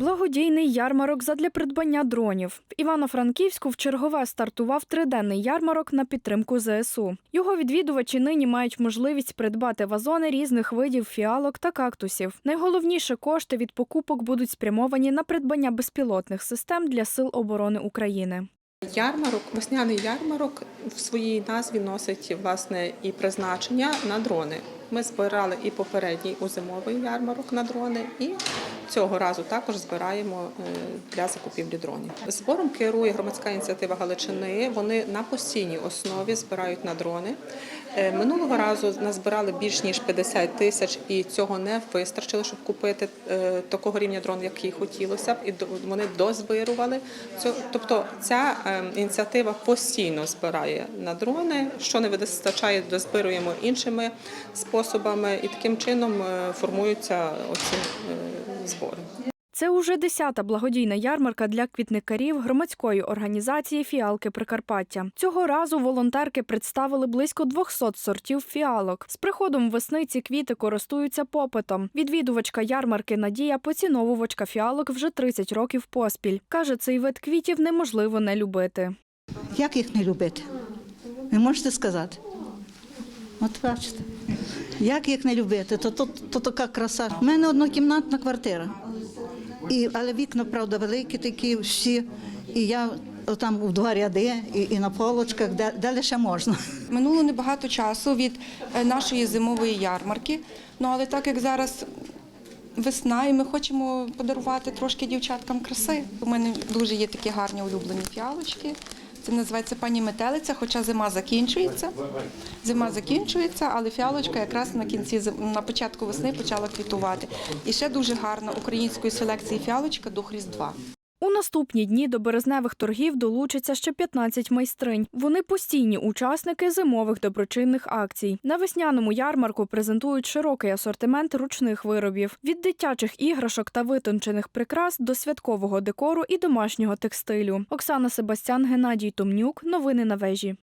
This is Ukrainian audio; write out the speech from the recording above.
Благодійний ярмарок задля придбання дронів. В Івано-Франківську в чергове стартував триденний ярмарок на підтримку ЗСУ. Його відвідувачі нині мають можливість придбати вазони різних видів фіалок та кактусів. Найголовніше кошти від покупок будуть спрямовані на придбання безпілотних систем для сил оборони України. Ярмарок, весняний ярмарок в своїй назві носить власне і призначення на дрони. Ми збирали і попередній у зимовий ярмарок на дрони, і цього разу також збираємо е, для закупівлі дронів. Збором керує громадська ініціатива Галичини. Вони на постійній основі збирають на дрони. Е, Минулого разу назбирали більш ніж 50 тисяч, і цього не вистачило, щоб купити е, такого рівня дрон, який хотілося б, і вони дозбирували. Тобто ця ініціатива постійно збирає на дрони. Що не вистачає, дозбируємо іншими способами, і таким чином формуються оці е, збори. Це уже десята благодійна ярмарка для квітникарів громадської організації Фіалки Прикарпаття. Цього разу волонтерки представили близько 200 сортів фіалок. З приходом весни ці квіти користуються попитом. Відвідувачка ярмарки Надія поціновувачка фіалок вже 30 років поспіль. каже, цей вид квітів неможливо не любити. Як їх не любити? Ви можете сказати? От бачите. Як їх не любити? То, то, то така краса. У мене однокімнатна квартира. І, але вікна, правда, великі такі всі. І я там в два ряди, і, і на полочках, де, де лише можна. Минуло небагато часу від е, нашої зимової ярмарки. Ну але так як зараз весна, і ми хочемо подарувати трошки дівчаткам краси. У мене дуже є такі гарні улюблені фіалочки. Це називається пані метелиця, хоча зима закінчується. Зима закінчується, але фіалочка якраз на кінці на початку весни почала квітувати. І ще дуже гарна української селекції фіалочка до Різдва. У наступні дні до березневих торгів долучаться ще 15 майстринь. Вони постійні учасники зимових доброчинних акцій. На весняному ярмарку презентують широкий асортимент ручних виробів від дитячих іграшок та витончених прикрас до святкового декору і домашнього текстилю. Оксана Себастян, Геннадій Томнюк. Новини на вежі.